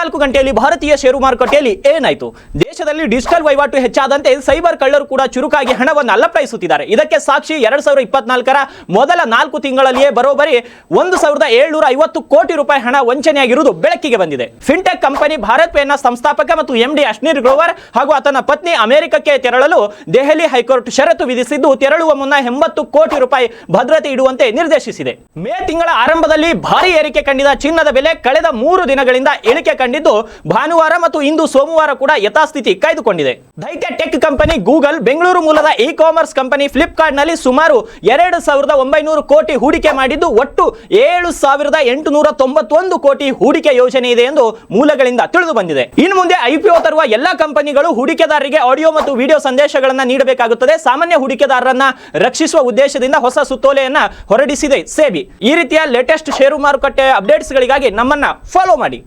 ಇಪ್ಪತ್ನಾಲ್ಕು ಗಂಟೆಯಲ್ಲಿ ಭಾರತೀಯ ಷೇರು ಮಾರುಕಟ್ಟೆಯಲ್ಲಿ ಏನಾಯಿತು? ದೇಶದಲ್ಲಿ ಡಿಜಿಟಲ್ ವಹಿವಾಟು ಹೆಚ್ಚಾದಂತೆ ಸೈಬರ್ ಕಳ್ಳರು ಕೂಡ ಚುರುಕಾಗಿ ಹಣವನ್ನು ಅಲ್ಲಪ್ರಾಯಿಸುತ್ತಿದ್ದಾರೆ ಇದಕ್ಕೆ ಸಾಕ್ಷಿ ಎರಡ್ ಸಾವಿರದ ಮೊದಲ ನಾಲ್ಕು ತಿಂಗಳಲ್ಲಿಯೇ ಬರೋಬ್ಬರಿ ಒಂದು ಸಾವಿರದ ಏಳ್ನೂರ ಐವತ್ತು ಕೋಟಿ ರೂಪಾಯಿ ಹಣ ವಂಚನೆಯಾಗಿರುವುದು ಬೆಳಕಿಗೆ ಬಂದಿದೆ. ಫಿನ್ಟೆಕ್ ಕಂಪನಿ ಭಾರತ್ ಪೇನ ಸಂಸ್ಥಾಪಕ ಮತ್ತು ಎಂಡಿ ಅಶ್ನೀರ್ ಗ್ರೋವರ್ ಹಾಗೂ ಆತನ ಪತ್ನಿ ಅಮೆರಿಕಕ್ಕೆ ತೆರಳಲು ದೆಹಲಿ ಹೈಕೋರ್ಟ್ ಷರತ್ತು ವಿಧಿಸಿದ್ದು, ತೆರಳುವ ಮುನ್ನ ಎಂಬತ್ತು ಕೋಟಿ ರೂಪಾಯಿ ಭದ್ರತೆ ಇಡುವಂತೆ ನಿರ್ದೇಶಿಸಿದೆ. ಮೇ ತಿಂಗಳ ಆರಂಭದಲ್ಲಿ ಭಾರಿ ಏರಿಕೆ ಕಂಡಿದ ಚಿನ್ನದ ಬೆಲೆ ಕಳೆದ ಮೂರು ದಿನಗಳಿಂದ ಇಳಿಕೆ ಕಂಡಿದ್ದು ಭಾನುವಾರ ಮತ್ತು ಇಂದು ಸೋಮವಾರ ಕೂಡ ಯಥಾಸ್ಥಿತಿ ಕಾಯ್ದುಕೊಂಡಿದೆ. ದೈತ್ಯ ಟೆಕ್ ಕಂಪನಿ ಗೂಗಲ್, ಬೆಂಗಳೂರು ಮೂಲದ ಇ ಕಾಮರ್ಸ್ ಕಂಪನಿ ಫ್ಲಿಪ್ಕಾರ್ಟ್ನಲ್ಲಿ ಸುಮಾರು ಎರಡು ಸಾವಿರದ ಒಂಬೈನೂರು ಕೋಟಿ ಹೂಡಿಕೆ ಮಾಡಿದ್ದು, ಒಟ್ಟು ಏಳು ಸಾವಿರದ ಎಂಟುನೂರ ತೊಂಬತ್ತೊಂದು ಕೋಟಿ ಹೂಡಿಕೆ ಯೋಜನೆ ಇದೆ ಎಂದು ಮೂಲಗಳಿಂದ ತಿಳಿದು ಬಂದಿದೆ. ಇನ್ನು ಮುಂದೆ ಐಪಿಒ ತರುವ ಎಲ್ಲಾ ಕಂಪನಿಗಳು ಹೂಡಿಕೆದಾರರಿಗೆ ಆಡಿಯೋ ಮತ್ತು ವಿಡಿಯೋ ಸಂದೇಶಗಳನ್ನು ನೀಡಬೇಕಾಗುತ್ತದೆ. ಸಾಮಾನ್ಯ ಹೂಡಿಕೆದಾರರನ್ನ ರಕ್ಷಿಸುವ ಉದ್ದೇಶದಿಂದ ಹೊಸ ಸುತ್ತೋಲೆಯನ್ನ ಹೊರಡಿಸಿದೆ ಸೇಬಿ. ಈ ರೀತಿಯ ಲೇಟೆಸ್ಟ್ ಷೇರು ಮಾರುಕಟ್ಟೆ ಅಪ್ಡೇಟ್ಸ್ಗಳಿಗಾಗಿ ನಮ್ಮನ್ನ ಫಾಲೋ ಮಾಡಿ.